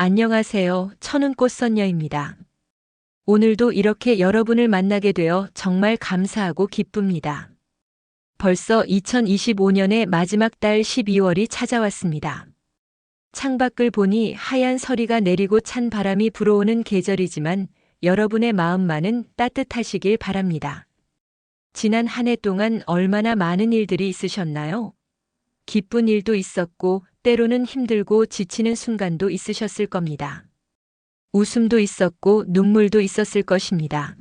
안녕하세요. 천은꽃선녀입니다. 오늘도 이렇게 여러분을 만나게 되어 정말 감사하고 기쁩니다. 벌써 2025년의 마지막 달 12월이 찾아왔습니다. 창밖을 보니 하얀 서리가 내리고 찬 바람이 불어오는 계절이지만 여러분의 마음만은 따뜻하시길 바랍니다. 지난 한 해 동안 얼마나 많은 일들이 있으셨나요? 기쁜 일도 있었고 때로는 힘들고 지치는 순간도 있으셨을 겁니다. 웃음도 있었고 눈물도 있었을 것입니다.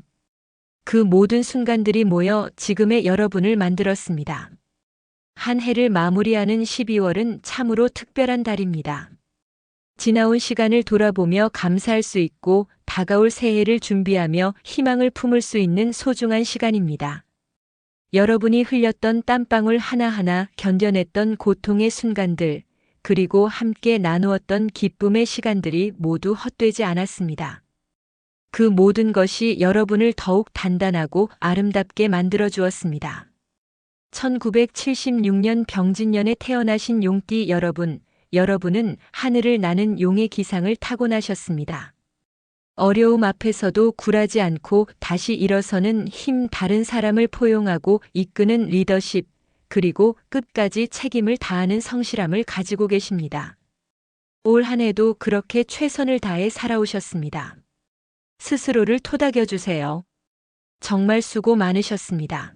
그 모든 순간들이 모여 지금의 여러분을 만들었습니다. 한 해를 마무리하는 12월은 참으로 특별한 달입니다. 지나온 시간을 돌아보며 감사할 수 있고 다가올 새해를 준비하며 희망을 품을 수 있는 소중한 시간입니다. 여러분이 흘렸던 땀방울 하나하나 견뎌냈던 고통의 순간들, 그리고 함께 나누었던 기쁨의 시간들이 모두 헛되지 않았습니다. 그 모든 것이 여러분을 더욱 단단하고 아름답게 만들어 주었습니다. 1976년 병진년에 태어나신 용띠 여러분, 여러분은 하늘을 나는 용의 기상을 타고나셨습니다. 어려움 앞에서도 굴하지 않고 다시 일어서는 힘 다른 사람을 포용하고 이끄는 리더십, 그리고 끝까지 책임을 다하는 성실함을 가지고 계십니다. 올 한 해도 그렇게 최선을 다해 살아오셨습니다. 스스로를 토닥여 주세요. 정말 수고 많으셨습니다.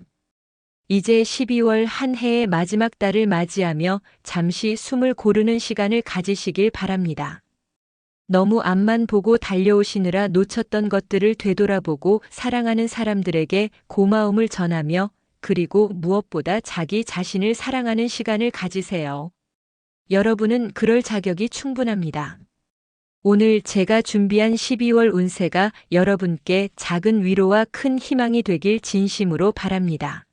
이제 12월 한 해의 마지막 달을 맞이하며 잠시 숨을 고르는 시간을 가지시길 바랍니다. 너무 앞만 보고 달려오시느라 놓쳤던 것들을 되돌아보고 사랑하는 사람들에게 고마움을 전하며 그리고 무엇보다 자기 자신을 사랑하는 시간을 가지세요. 여러분은 그럴 자격이 충분합니다. 오늘 제가 준비한 12월 운세가 여러분께 작은 위로와 큰 희망이 되길 진심으로 바랍니다.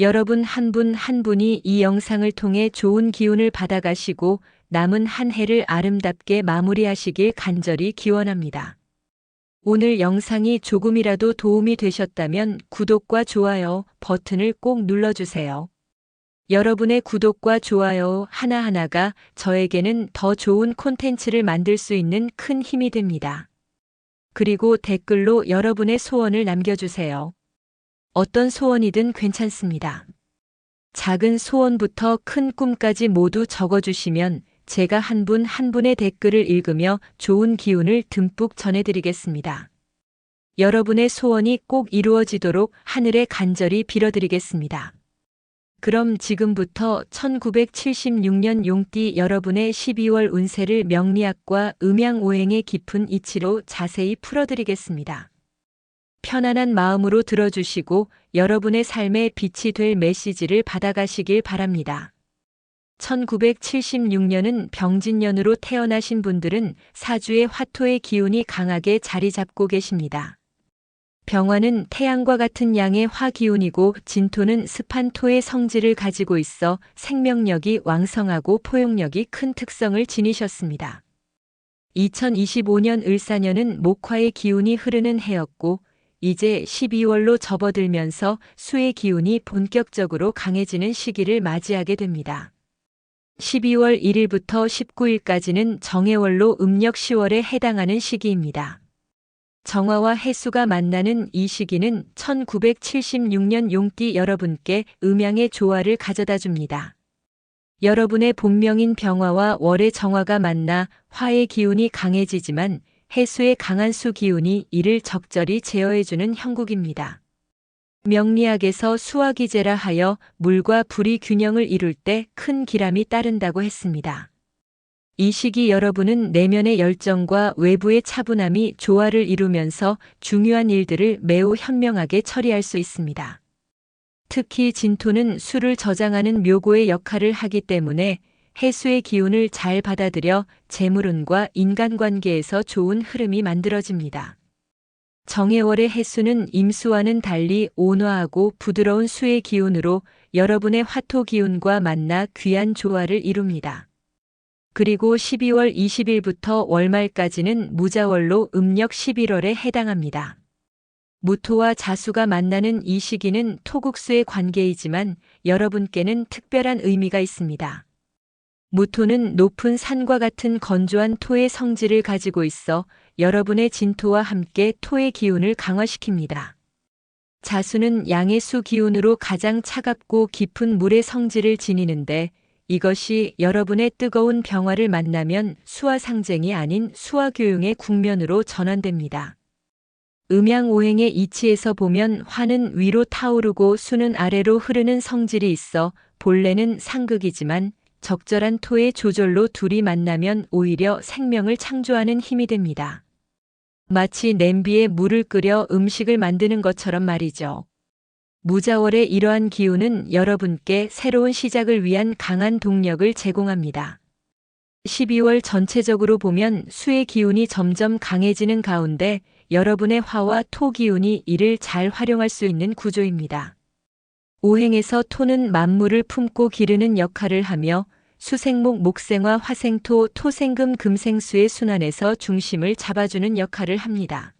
여러분 한 분한 분이 이 영상을 통해 좋은 기운을 받아가시고 남은 한 해를 아름답게 마무리하시길 간절히 기원합니다. 오늘 영상이 조금이라도 도움이 되셨다면 구독과 좋아요 버튼을 꼭 눌러주세요. 여러분의 구독과 좋아요 하나하나가 저에게는 더 좋은 콘텐츠를 만들 수 있는 큰 힘이 됩니다. 그리고 댓글로 여러분의 소원을 남겨주세요. 어떤 소원이든 괜찮습니다. 작은 소원부터 큰 꿈까지 모두 적어주시면 제가 한분한 분의 댓글을 읽으며 좋은 기운을 듬뿍 전해드리겠습니다. 여러분의 소원이 꼭 이루어지도록 하늘에 간절히 빌어드리겠습니다. 그럼 지금부터 1976년 용띠 여러분의 12월 운세를 명리학과 음양오행의 깊은 이치로 자세히 풀어드리겠습니다. 편안한 마음으로 들어주시고 여러분의 삶에 빛이 될 메시지를 받아가시길 바랍니다. 1976년은 병진년으로 태어나신 분들은 사주의 화토의 기운이 강하게 자리 잡고 계십니다. 병화는 태양과 같은 양의 화 기운이고 진토는 습한 토의 성질을 가지고 있어 생명력이 왕성하고 포용력이 큰 특성을 지니셨습니다. 2025년 을사년은 목화의 기운이 흐르는 해였고 이제 12월로 접어들면서 수의 기운이 본격적으로 강해지는 시기를 맞이하게 됩니다. 12월 1일부터 19일까지는 정해월로 음력 10월에 해당하는 시기입니다. 정화와 해수가 만나는 이 시기는 1976년 용띠 여러분께 음양의 조화를 가져다 줍니다. 여러분의 본명인 병화와 월의 정화가 만나 화의 기운이 강해지지만 해수의 강한 수 기운이 이를 적절히 제어해주는 형국입니다. 명리학에서 수화기제라 하여 물과 불이 균형을 이룰 때 큰 기람이 따른다고 했습니다. 이 시기 여러분은 내면의 열정과 외부의 차분함이 조화를 이루면서 중요한 일들을 매우 현명하게 처리할 수 있습니다. 특히 진토는 수를 저장하는 묘고의 역할을 하기 때문에 해수의 기운을 잘 받아들여 재물운과 인간관계에서 좋은 흐름이 만들어집니다. 정해월의 해수는 임수와는 달리 온화하고 부드러운 수의 기운으로 여러분의 화토 기운과 만나 귀한 조화를 이룹니다. 그리고 12월 20일부터 월말까지는 무자월로 음력 11월에 해당합니다. 무토와 자수가 만나는 이 시기는 토국수의 관계이지만 여러분께는 특별한 의미가 있습니다. 무토는 높은 산과 같은 건조한 토의 성질을 가지고 있어 여러분의 진토와 함께 토의 기운을 강화시킵니다. 자수는 양의 수 기운으로 가장 차갑고 깊은 물의 성질을 지니는데 이것이 여러분의 뜨거운 병화를 만나면 수화 상쟁이 아닌 수화 교용의 국면으로 전환됩니다. 음양오행의 이치에서 보면 화는 위로 타오르고 수는 아래로 흐르는 성질이 있어 본래는 상극이지만 적절한 토의 조절로 둘이 만나면 오히려 생명을 창조하는 힘이 됩니다. 마치 냄비에 물을 끓여 음식을 만드는 것처럼 말이죠. 무자월의 이러한 기운은 여러분께 새로운 시작을 위한 강한 동력을 제공합니다. 12월 전체적으로 보면 수의 기운이 점점 강해지는 가운데 여러분의 화와 토 기운이 이를 잘 활용할 수 있는 구조입니다. 오행에서 토는 만물을 품고 기르는 역할을 하며 수생목 목생화 화생토 토생금 금생수의 순환에서 중심을 잡아주는 역할을 합니다.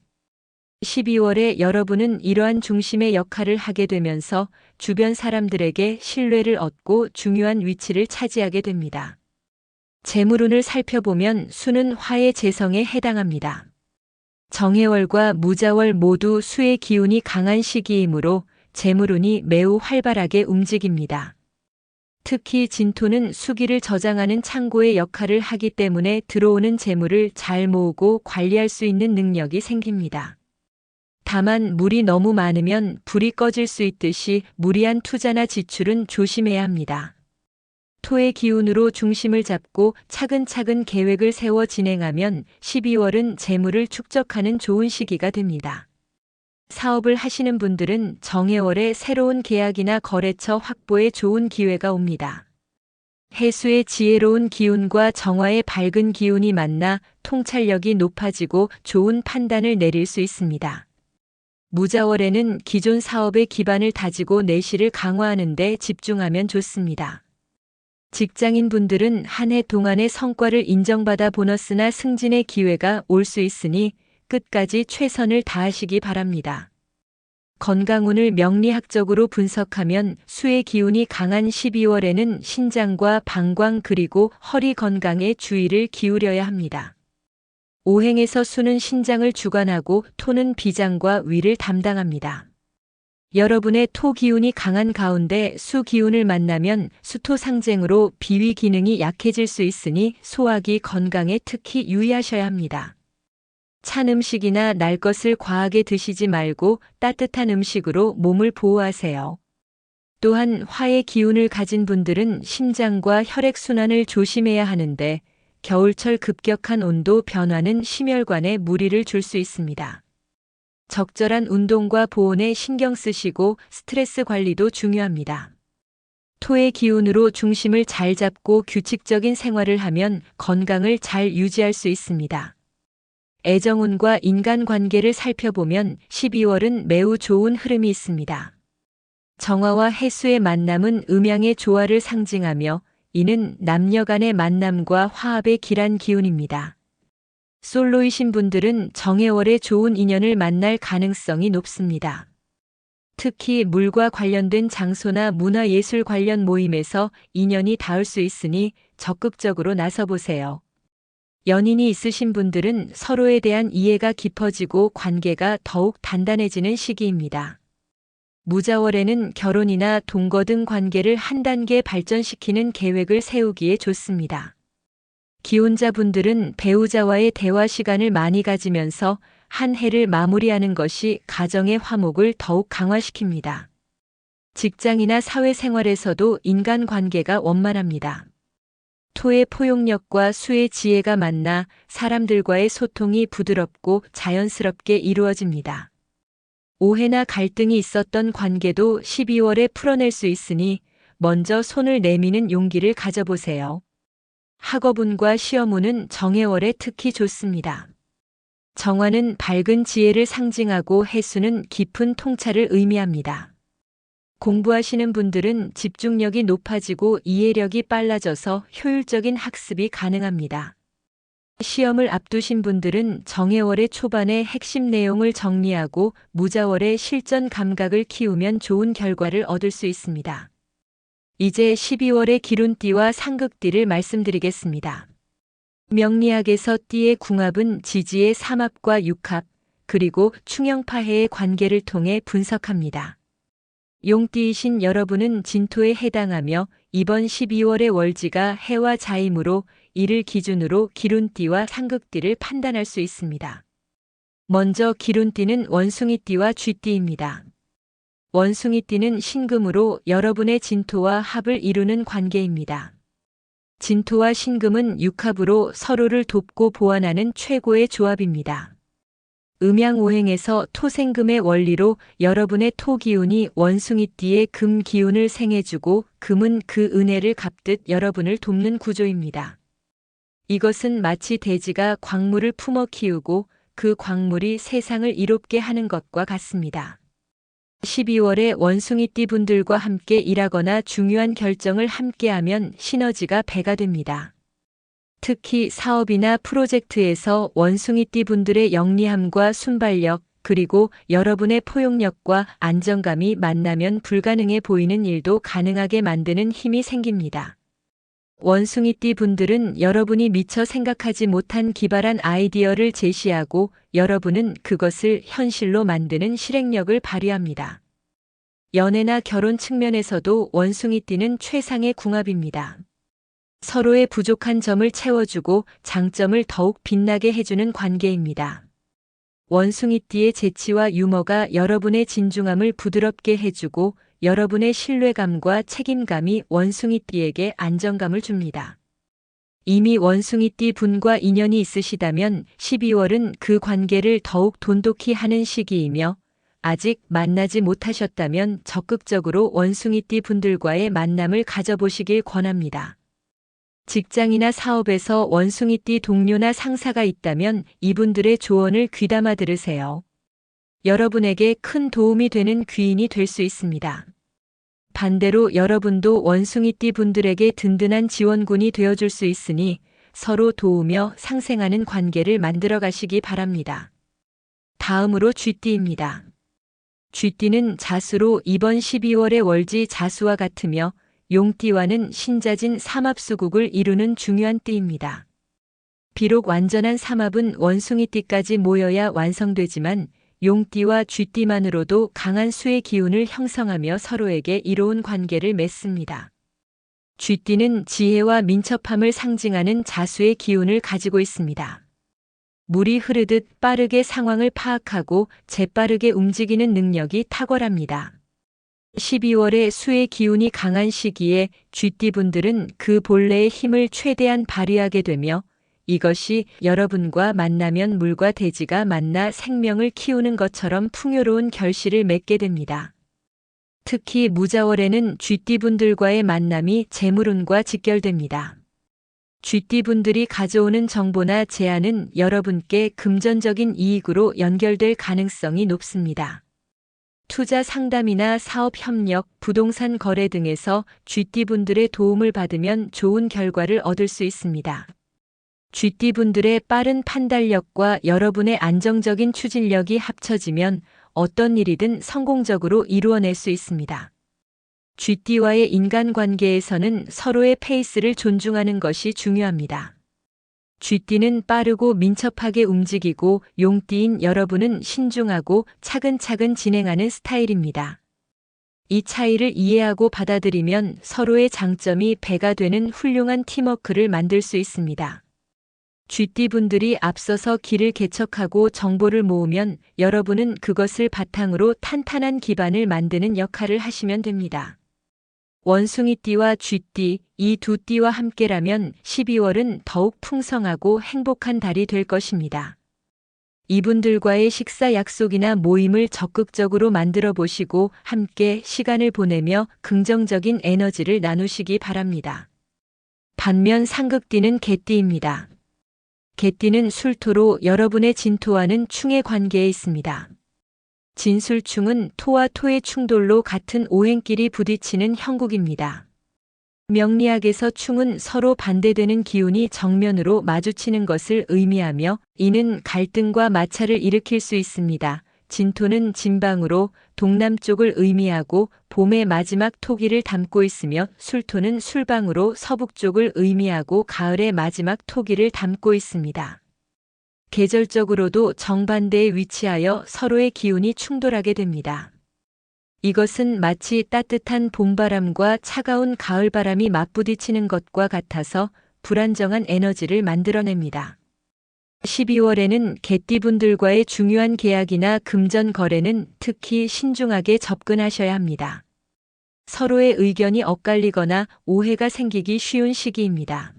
12월에 여러분은 이러한 중심의 역할을 하게 되면서 주변 사람들에게 신뢰를 얻고 중요한 위치를 차지하게 됩니다. 재물운을 살펴보면 수는 화의 재성에 해당합니다. 정해월과 무자월 모두 수의 기운이 강한 시기이므로 재물운이 매우 활발하게 움직입니다. 특히 진토는 수기를 저장하는 창고의 역할을 하기 때문에 들어오는 재물을 잘 모으고 관리할 수 있는 능력이 생깁니다. 다만 물이 너무 많으면 불이 꺼질 수 있듯이 무리한 투자나 지출은 조심해야 합니다. 토의 기운으로 중심을 잡고 차근차근 계획을 세워 진행하면 12월은 재물을 축적하는 좋은 시기가 됩니다. 사업을 하시는 분들은 정해월에 새로운 계약이나 거래처 확보에 좋은 기회가 옵니다. 해수의 지혜로운 기운과 정화의 밝은 기운이 만나 통찰력이 높아지고 좋은 판단을 내릴 수 있습니다. 무자월에는 기존 사업의 기반을 다지고 내실을 강화하는 데 집중하면 좋습니다. 직장인 분들은 한 해 동안의 성과를 인정받아 보너스나 승진의 기회가 올 수 있으니 끝까지 최선을 다하시기 바랍니다. 건강운을 명리학적으로 분석하면 수의 기운이 강한 12월에는 신장과 방광 그리고 허리 건강에 주의를 기울여야 합니다. 오행에서 수는 신장을 주관하고 토는 비장과 위를 담당합니다. 여러분의 토 기운이 강한 가운데 수 기운을 만나면 수토 상쟁으로 비위 기능이 약해질 수 있으니 소화기 건강에 특히 유의하셔야 합니다. 찬 음식이나 날 것을 과하게 드시지 말고 따뜻한 음식으로 몸을 보호하세요. 또한 화의 기운을 가진 분들은 심장과 혈액순환을 조심해야 하는데 겨울철 급격한 온도 변화는 심혈관에 무리를 줄 수 있습니다. 적절한 운동과 보온에 신경 쓰시고 스트레스 관리도 중요합니다. 토의 기운으로 중심을 잘 잡고 규칙적인 생활을 하면 건강을 잘 유지할 수 있습니다. 애정운과 인간관계를 살펴보면 12월은 매우 좋은 흐름이 있습니다. 정화와 해수의 만남은 음양의 조화를 상징하며 이는 남녀 간의 만남과 화합의 길한 기운입니다. 솔로이신 분들은 정해월에 좋은 인연을 만날 가능성이 높습니다. 특히 물과 관련된 장소나 문화예술 관련 모임에서 인연이 닿을 수 있으니 적극적으로 나서보세요. 연인이 있으신 분들은 서로에 대한 이해가 깊어지고 관계가 더욱 단단해지는 시기입니다. 무자월에는 결혼이나 동거 등 관계를 한 단계 발전시키는 계획을 세우기에 좋습니다. 기혼자분들은 배우자와의 대화 시간을 많이 가지면서 한 해를 마무리하는 것이 가정의 화목을 더욱 강화시킵니다. 직장이나 사회생활에서도 인간관계가 원만합니다. 토의 포용력과 수의 지혜가 만나 사람들과의 소통이 부드럽고 자연스럽게 이루어집니다. 오해나 갈등이 있었던 관계도 12월에 풀어낼 수 있으니 먼저 손을 내미는 용기를 가져보세요. 학업운과 시험운은 정해월에 특히 좋습니다. 정화는 밝은 지혜를 상징하고 해수는 깊은 통찰을 의미합니다. 공부하시는 분들은 집중력이 높아지고 이해력이 빨라져서 효율적인 학습이 가능합니다. 시험을 앞두신 분들은 정해월의 초반에 핵심 내용을 정리하고 무자월의 실전 감각을 키우면 좋은 결과를 얻을 수 있습니다. 이제 12월의 기룬띠와 상극띠를 말씀드리겠습니다. 명리학에서 띠의 궁합은 지지의 삼합과 육합, 그리고 충영파해의 관계를 통해 분석합니다. 용띠이신 여러분은 진토에 해당하며 이번 12월의 월지가 해와 자임으로 이를 기준으로 기룬띠와 상극띠를 판단할 수 있습니다. 먼저 기룬띠는 원숭이띠와 쥐띠입니다. 원숭이띠는 신금으로 여러분의 진토와 합을 이루는 관계입니다. 진토와 신금은 육합으로 서로를 돕고 보완하는 최고의 조합입니다. 음양오행에서 토생금의 원리로 여러분의 토 기운이 원숭이띠의 금 기운을 생해주고 금은 그 은혜를 갚듯 여러분을 돕는 구조입니다. 이것은 마치 돼지가 광물을 품어 키우고 그 광물이 세상을 이롭게 하는 것과 같습니다. 12월에 원숭이띠 분들과 함께 일하거나 중요한 결정을 함께하면 시너지가 배가 됩니다. 특히 사업이나 프로젝트에서 원숭이띠 분들의 영리함과 순발력, 그리고 여러분의 포용력과 안정감이 만나면 불가능해 보이는 일도 가능하게 만드는 힘이 생깁니다. 원숭이띠 분들은 여러분이 미처 생각하지 못한 기발한 아이디어를 제시하고 여러분은 그것을 현실로 만드는 실행력을 발휘합니다. 연애나 결혼 측면에서도 원숭이띠는 최상의 궁합입니다. 서로의 부족한 점을 채워주고 장점을 더욱 빛나게 해주는 관계입니다. 원숭이띠의 재치와 유머가 여러분의 진중함을 부드럽게 해주고 여러분의 신뢰감과 책임감이 원숭이띠에게 안정감을 줍니다. 이미 원숭이띠 분과 인연이 있으시다면 12월은 그 관계를 더욱 돈독히 하는 시기이며 아직 만나지 못하셨다면 적극적으로 원숭이띠 분들과의 만남을 가져보시길 권합니다. 직장이나 사업에서 원숭이띠 동료나 상사가 있다면 이분들의 조언을 귀담아 들으세요. 여러분에게 큰 도움이 되는 귀인이 될 수 있습니다. 반대로 여러분도 원숭이띠 분들에게 든든한 지원군이 되어줄 수 있으니 서로 도우며 상생하는 관계를 만들어 가시기 바랍니다. 다음으로 쥐띠입니다. 쥐띠는 자수로 이번 12월의 월지 자수와 같으며 용띠와는 신자진 삼합수국을 이루는 중요한 띠입니다. 비록 완전한 삼합은 원숭이띠까지 모여야 완성되지만 용띠와 쥐띠만으로도 강한 수의 기운을 형성하며 서로에게 이로운 관계를 맺습니다. 쥐띠는 지혜와 민첩함을 상징하는 자수의 기운을 가지고 있습니다. 물이 흐르듯 빠르게 상황을 파악하고 재빠르게 움직이는 능력이 탁월합니다. 12월에 수의 기운이 강한 시기에 쥐띠분들은 그 본래의 힘을 최대한 발휘하게 되며 이것이 여러분과 만나면 물과 대지가 만나 생명을 키우는 것처럼 풍요로운 결실을 맺게 됩니다. 특히 무자월에는 쥐띠분들과의 만남이 재물운과 직결됩니다. 쥐띠분들이 가져오는 정보나 제안은 여러분께 금전적인 이익으로 연결될 가능성이 높습니다. 투자 상담이나 사업 협력, 부동산 거래 등에서 쥐띠분들의 도움을 받으면 좋은 결과를 얻을 수 있습니다. 쥐띠분들의 빠른 판단력과 여러분의 안정적인 추진력이 합쳐지면 어떤 일이든 성공적으로 이루어낼 수 있습니다. 쥐띠와의 인간관계에서는 서로의 페이스를 존중하는 것이 중요합니다. 쥐띠는 빠르고 민첩하게 움직이고 용띠인 여러분은 신중하고 차근차근 진행하는 스타일입니다. 이 차이를 이해하고 받아들이면 서로의 장점이 배가 되는 훌륭한 팀워크를 만들 수 있습니다. 쥐띠분들이 앞서서 길을 개척하고 정보를 모으면 여러분은 그것을 바탕으로 탄탄한 기반을 만드는 역할을 하시면 됩니다. 원숭이띠와 쥐띠, 이 두 띠와 함께라면 12월은 더욱 풍성하고 행복한 달이 될 것입니다. 이분들과의 식사 약속이나 모임을 적극적으로 만들어 보시고 함께 시간을 보내며 긍정적인 에너지를 나누시기 바랍니다. 반면 상극띠는 개띠입니다. 개띠는 술토로 여러분의 진토와는 충의 관계에 있습니다. 진술충은 토와 토의 충돌로 같은 오행끼리 부딪히는 형국입니다. 명리학에서 충은 서로 반대되는 기운이 정면으로 마주치는 것을 의미하며 이는 갈등과 마찰을 일으킬 수 있습니다. 진토는 진방으로 동남쪽을 의미하고 봄의 마지막 토기를 담고 있으며 술토는 술방으로 서북쪽을 의미하고 가을의 마지막 토기를 담고 있습니다. 계절적으로도 정반대에 위치하여 서로의 기운이 충돌하게 됩니다. 이것은 마치 따뜻한 봄바람과 차가운 가을바람이 맞부딪히는 것과 같아서 불안정한 에너지를 만들어냅니다. 12월에는 개띠분들과의 중요한 계약이나 금전 거래는 특히 신중하게 접근하셔야 합니다. 서로의 의견이 엇갈리거나 오해가 생기기 쉬운 시기입니다.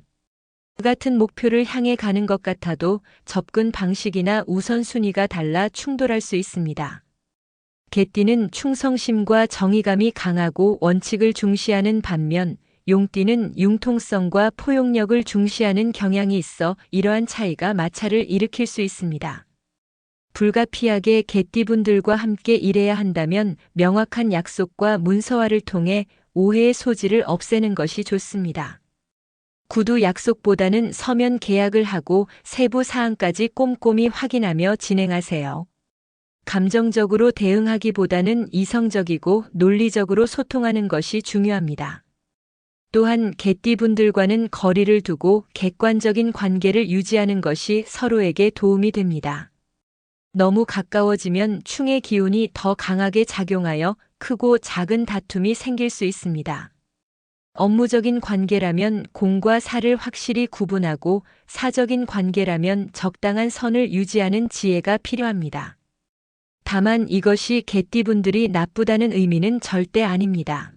같은 목표를 향해 가는 것 같아도 접근 방식이나 우선순위가 달라 충돌할 수 있습니다. 개띠는 충성심과 정의감이 강하고 원칙을 중시하는 반면 용띠는 융통성과 포용력을 중시하는 경향이 있어 이러한 차이가 마찰을 일으킬 수 있습니다. 불가피하게 개띠분들과 함께 일해야 한다면 명확한 약속과 문서화를 통해 오해의 소지를 없애는 것이 좋습니다. 구두 약속보다는 서면 계약을 하고 세부 사항까지 꼼꼼히 확인하며 진행하세요. 감정적으로 대응하기보다는 이성적이고 논리적으로 소통하는 것이 중요합니다. 또한 개띠분들과는 거리를 두고 객관적인 관계를 유지하는 것이 서로에게 도움이 됩니다. 너무 가까워지면 충의 기운이 더 강하게 작용하여 크고 작은 다툼이 생길 수 있습니다. 업무적인 관계라면 공과 사를 확실히 구분하고 사적인 관계라면 적당한 선을 유지하는 지혜가 필요합니다. 다만 이것이 개띠분들이 나쁘다는 의미는 절대 아닙니다.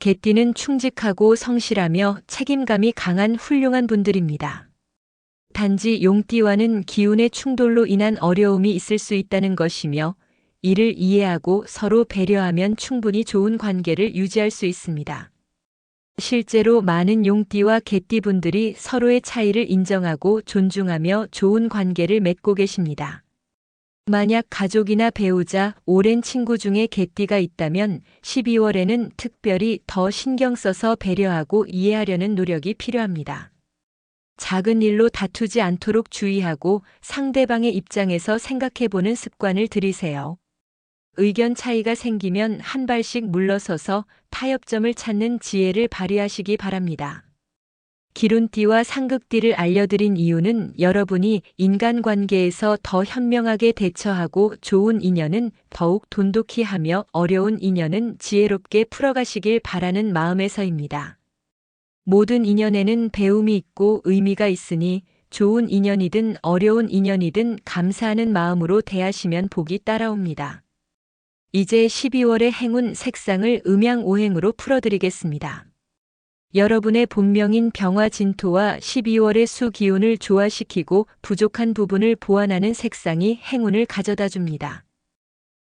개띠는 충직하고 성실하며 책임감이 강한 훌륭한 분들입니다. 단지 용띠와는 기운의 충돌로 인한 어려움이 있을 수 있다는 것이며 이를 이해하고 서로 배려하면 충분히 좋은 관계를 유지할 수 있습니다. 실제로 많은 용띠와 개띠분들이 서로의 차이를 인정하고 존중하며 좋은 관계를 맺고 계십니다. 만약 가족이나 배우자, 오랜 친구 중에 개띠가 있다면 12월에는 특별히 더 신경 써서 배려하고 이해하려는 노력이 필요합니다. 작은 일로 다투지 않도록 주의하고 상대방의 입장에서 생각해보는 습관을 들이세요. 의견 차이가 생기면 한 발씩 물러서서 타협점을 찾는 지혜를 발휘하시기 바랍니다. 기룬띠와 상극띠를 알려드린 이유는 여러분이 인간관계에서 더 현명하게 대처하고 좋은 인연은 더욱 돈독히 하며 어려운 인연은 지혜롭게 풀어가시길 바라는 마음에서입니다. 모든 인연에는 배움이 있고 의미가 있으니 좋은 인연이든 어려운 인연이든 감사하는 마음으로 대하시면 복이 따라옵니다. 이제 12월의 행운 색상을 음양 오행으로 풀어드리겠습니다. 여러분의 본명인 병화 진토와 12월의 수 기운을 조화시키고 부족한 부분을 보완하는 색상이 행운을 가져다 줍니다.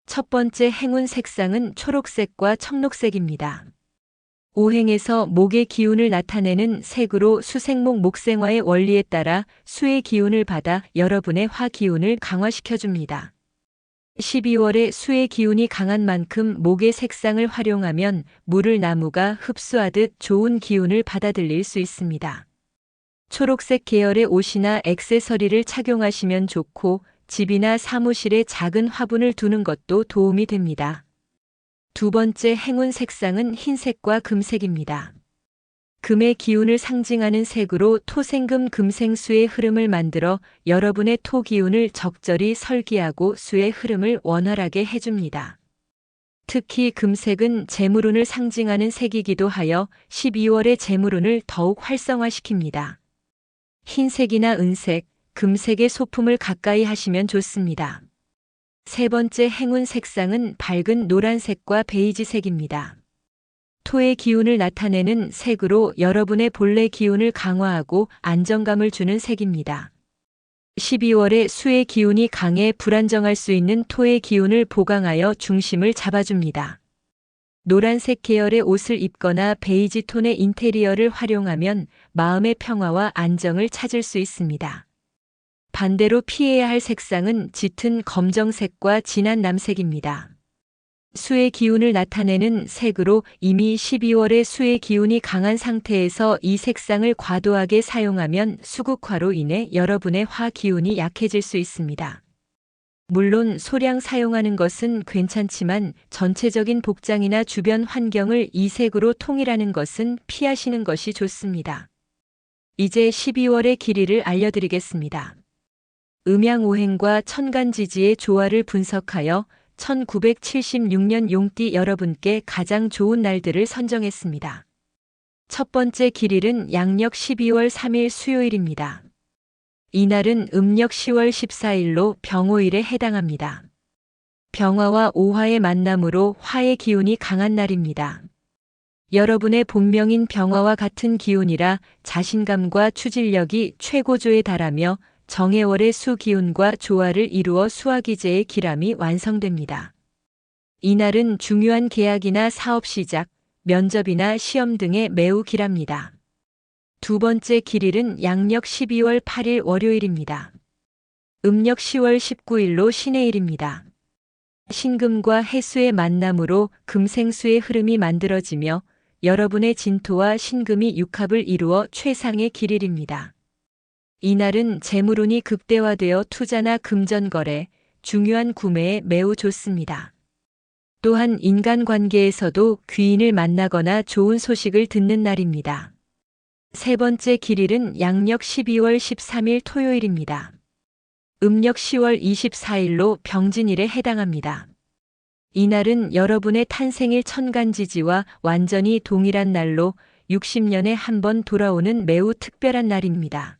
첫 번째 행운 색상은 초록색과 청록색입니다. 오행에서 목의 기운을 나타내는 색으로 수생목 목생화의 원리에 따라 수의 기운을 받아 여러분의 화 기운을 강화시켜 줍니다. 12월에 수의 기운이 강한 만큼 목의 색상을 활용하면 물을 나무가 흡수하듯 좋은 기운을 받아들일 수 있습니다. 초록색 계열의 옷이나 액세서리를 착용하시면 좋고 집이나 사무실에 작은 화분을 두는 것도 도움이 됩니다. 두 번째 행운 색상은 흰색과 금색입니다. 금의 기운을 상징하는 색으로 토생금 금생수의 흐름을 만들어 여러분의 토 기운을 적절히 설계하고 수의 흐름을 원활하게 해줍니다. 특히 금색은 재물운을 상징하는 색이기도 하여 12월의 재물운을 더욱 활성화시킵니다. 흰색이나 은색, 금색의 소품을 가까이 하시면 좋습니다. 세 번째 행운 색상은 밝은 노란색과 베이지색입니다. 토의 기운을 나타내는 색으로 여러분의 본래 기운을 강화하고 안정감을 주는 색입니다. 12월에 수의 기운이 강해 불안정할 수 있는 토의 기운을 보강하여 중심을 잡아줍니다. 노란색 계열의 옷을 입거나 베이지 톤의 인테리어를 활용하면 마음의 평화와 안정을 찾을 수 있습니다. 반대로 피해야 할 색상은 짙은 검정색과 진한 남색입니다. 수의 기운을 나타내는 색으로 이미 12월에 수의 기운이 강한 상태에서 이 색상을 과도하게 사용하면 수국화로 인해 여러분의 화 기운이 약해질 수 있습니다. 물론 소량 사용하는 것은 괜찮지만 전체적인 복장이나 주변 환경을 이 색으로 통일하는 것은 피하시는 것이 좋습니다. 이제 12월의 길이를 알려드리겠습니다. 음양오행과 천간지지의 조화를 분석하여 1976년 용띠 여러분께 가장 좋은 날들을 선정했습니다. 첫 번째 길일은 양력 12월 3일 수요일입니다. 이날은 음력 10월 14일로 병오일에 해당합니다. 병화와 오화의 만남으로 화의 기운이 강한 날입니다. 여러분의 본명인 병화와 같은 기운이라 자신감과 추진력이 최고조에 달하며 정해월의 수 기운과 조화를 이루어 수화기제의 기람이 완성됩니다. 이날은 중요한 계약이나 사업 시작, 면접이나 시험 등에 매우 길합니다. 두 번째 길일은 양력 12월 8일 월요일입니다. 음력 10월 19일로 신해일입니다. 신금과 해수의 만남으로 금생수의 흐름이 만들어지며 여러분의 진토와 신금이 육합을 이루어 최상의 길일입니다. 이날은 재물운이 극대화되어 투자나 금전거래, 중요한 구매에 매우 좋습니다. 또한 인간관계에서도 귀인을 만나거나 좋은 소식을 듣는 날입니다. 세 번째 길일은 양력 12월 13일 토요일입니다. 음력 10월 24일로 병진일에 해당합니다. 이날은 여러분의 탄생일 천간지지와 완전히 동일한 날로 60년에 한 번 돌아오는 매우 특별한 날입니다.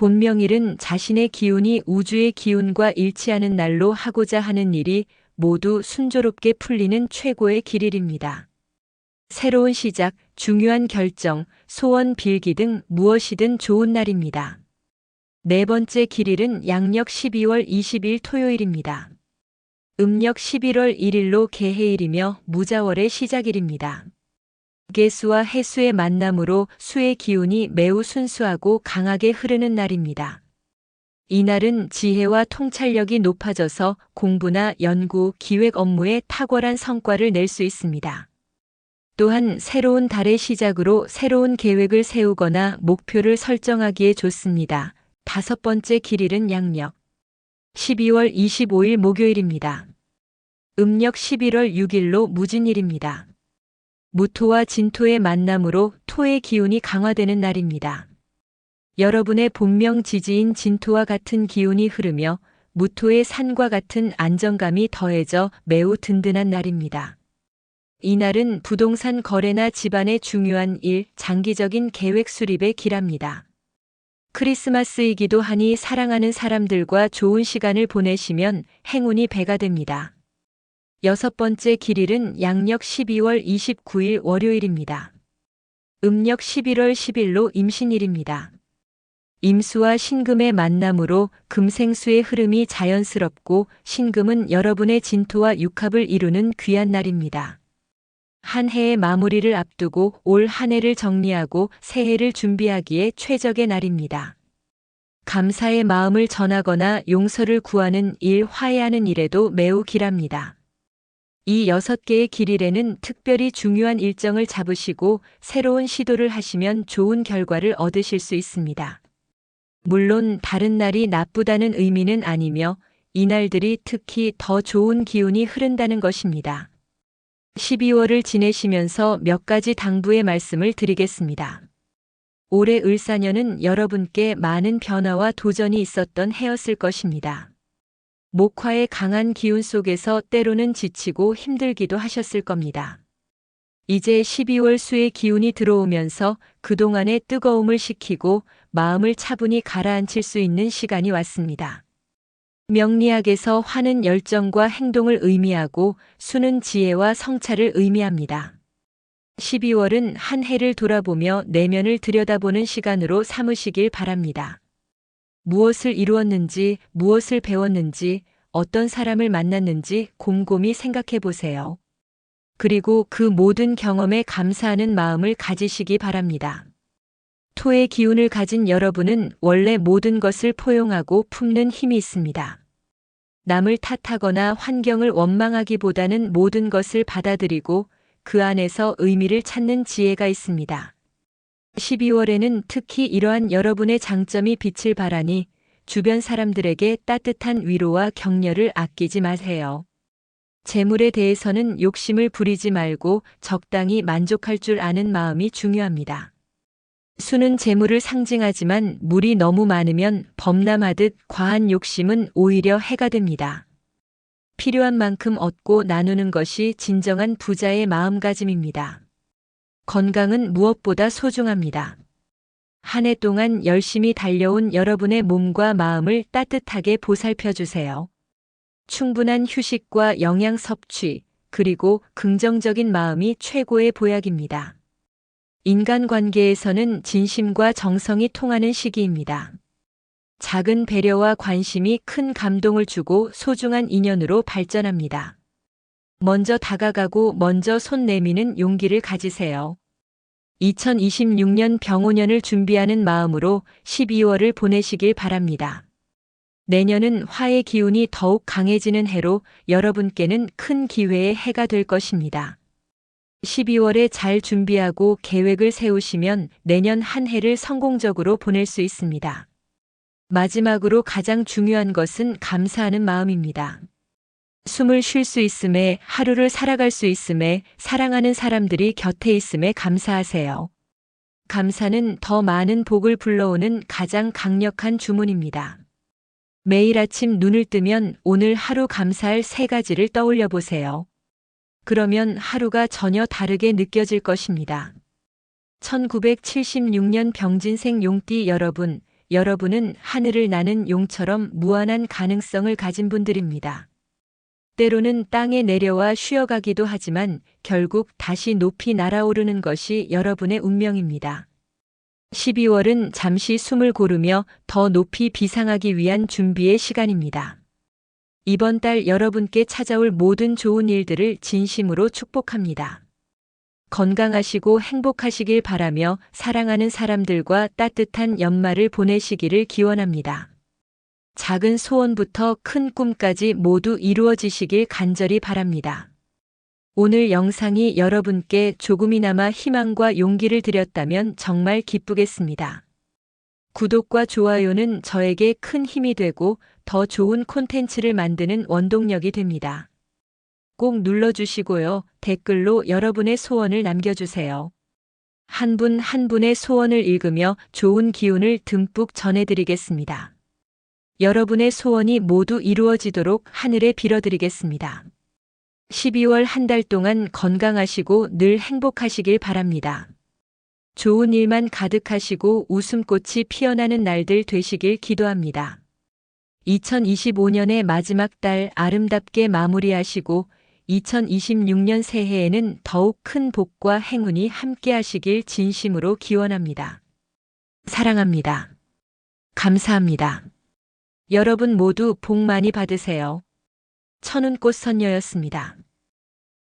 본명일은 자신의 기운이 우주의 기운과 일치하는 날로 하고자 하는 일이 모두 순조롭게 풀리는 최고의 길일입니다. 새로운 시작, 중요한 결정, 소원 빌기 등 무엇이든 좋은 날입니다. 네 번째 길일은 양력 12월 20일 토요일입니다. 음력 11월 1일로 개해일이며 무자월의 시작일입니다. 개수와 해수의 만남으로 수의 기운이 매우 순수하고 강하게 흐르는 날입니다. 이날은 지혜와 통찰력이 높아져서 공부나 연구, 기획 업무에 탁월한 성과를 낼 수 있습니다. 또한 새로운 달의 시작으로 새로운 계획을 세우거나 목표를 설정하기에 좋습니다. 다섯 번째 길일은 양력. 12월 25일 목요일입니다. 음력 11월 6일로 무진일입니다. 무토와 진토의 만남으로 토의 기운이 강화되는 날입니다. 여러분의 본명 지지인 진토와 같은 기운이 흐르며 무토의 산과 같은 안정감이 더해져 매우 든든한 날입니다. 이날은 부동산 거래나 집안의 중요한 일, 장기적인 계획 수립에 길합니다. 크리스마스이기도 하니 사랑하는 사람들과 좋은 시간을 보내시면 행운이 배가 됩니다. 여섯 번째 길일은 양력 12월 29일 월요일입니다. 음력 11월 10일로 임신일입니다. 임수와 신금의 만남으로 금생수의 흐름이 자연스럽고 신금은 여러분의 진토와 육합을 이루는 귀한 날입니다. 한 해의 마무리를 앞두고 올 한 해를 정리하고 새해를 준비하기에 최적의 날입니다. 감사의 마음을 전하거나 용서를 구하는 일, 화해하는 일에도 매우 길합니다. 이 여섯 개의 길일에는 특별히 중요한 일정을 잡으시고 새로운 시도를 하시면 좋은 결과를 얻으실 수 있습니다. 물론 다른 날이 나쁘다는 의미는 아니며 이날들이 특히 더 좋은 기운이 흐른다는 것입니다. 12월을 지내시면서 몇 가지 당부의 말씀을 드리겠습니다. 올해 을사년은 여러분께 많은 변화와 도전이 있었던 해였을 것입니다. 목화의 강한 기운 속에서 때로는 지치고 힘들기도 하셨을 겁니다. 이제 12월 수의 기운이 들어오면서 그동안의 뜨거움을 식히고 마음을 차분히 가라앉힐 수 있는 시간이 왔습니다. 명리학에서 화는 열정과 행동을 의미하고 수는 지혜와 성찰을 의미합니다. 12월은 한 해를 돌아보며 내면을 들여다보는 시간으로 삼으시길 바랍니다. 무엇을 이루었는지, 무엇을 배웠는지, 어떤 사람을 만났는지 곰곰이 생각해 보세요. 그리고 그 모든 경험에 감사하는 마음을 가지시기 바랍니다. 토의 기운을 가진 여러분은 원래 모든 것을 포용하고 품는 힘이 있습니다. 남을 탓하거나 환경을 원망하기보다는 모든 것을 받아들이고 그 안에서 의미를 찾는 지혜가 있습니다. 12월에는 특히 이러한 여러분의 장점이 빛을 발하니 주변 사람들에게 따뜻한 위로와 격려를 아끼지 마세요. 재물에 대해서는 욕심을 부리지 말고 적당히 만족할 줄 아는 마음이 중요합니다. 수는 재물을 상징하지만 물이 너무 많으면 범람하듯 과한 욕심은 오히려 해가 됩니다. 필요한 만큼 얻고 나누는 것이 진정한 부자의 마음가짐입니다. 건강은 무엇보다 소중합니다. 한 해 동안 열심히 달려온 여러분의 몸과 마음을 따뜻하게 보살펴 주세요. 충분한 휴식과 영양 섭취, 그리고 긍정적인 마음이 최고의 보약입니다. 인간관계에서는 진심과 정성이 통하는 시기입니다. 작은 배려와 관심이 큰 감동을 주고 소중한 인연으로 발전합니다. 먼저 다가가고 먼저 손 내미는 용기를 가지세요. 2026년 병오년을 준비하는 마음으로 12월을 보내시길 바랍니다. 내년은 화의 기운이 더욱 강해지는 해로 여러분께는 큰 기회의 해가 될 것입니다. 12월에 잘 준비하고 계획을 세우시면 내년 한 해를 성공적으로 보낼 수 있습니다. 마지막으로 가장 중요한 것은 감사하는 마음입니다. 숨을 쉴 수 있음에 하루를 살아갈 수 있음에 사랑하는 사람들이 곁에 있음에 감사하세요. 감사는 더 많은 복을 불러오는 가장 강력한 주문입니다. 매일 아침 눈을 뜨면 오늘 하루 감사할 세 가지를 떠올려 보세요. 그러면 하루가 전혀 다르게 느껴질 것입니다. 1976년 병진생 용띠 여러분, 여러분은 하늘을 나는 용처럼 무한한 가능성을 가진 분들입니다. 때로는 땅에 내려와 쉬어가기도 하지만 결국 다시 높이 날아오르는 것이 여러분의 운명입니다. 12월은 잠시 숨을 고르며 더 높이 비상하기 위한 준비의 시간입니다. 이번 달 여러분께 찾아올 모든 좋은 일들을 진심으로 축복합니다. 건강하시고 행복하시길 바라며 사랑하는 사람들과 따뜻한 연말을 보내시기를 기원합니다. 작은 소원부터 큰 꿈까지 모두 이루어지시길 간절히 바랍니다. 오늘 영상이 여러분께 조금이나마 희망과 용기를 드렸다면 정말 기쁘겠습니다. 구독과 좋아요는 저에게 큰 힘이 되고 더 좋은 콘텐츠를 만드는 원동력이 됩니다. 꼭 눌러주시고요. 댓글로 여러분의 소원을 남겨주세요. 한 분한 분의 소원을 읽으며 좋은 기운을 듬뿍 전해드리겠습니다. 여러분의 소원이 모두 이루어지도록 하늘에 빌어드리겠습니다. 12월 한 달 동안 건강하시고 늘 행복하시길 바랍니다. 좋은 일만 가득하시고 웃음꽃이 피어나는 날들 되시길 기도합니다. 2025년의 마지막 달 아름답게 마무리하시고 2026년 새해에는 더욱 큰 복과 행운이 함께 하시길 진심으로 기원합니다. 사랑합니다. 감사합니다. 여러분 모두 복 많이 받으세요. 천운꽃 선녀였습니다.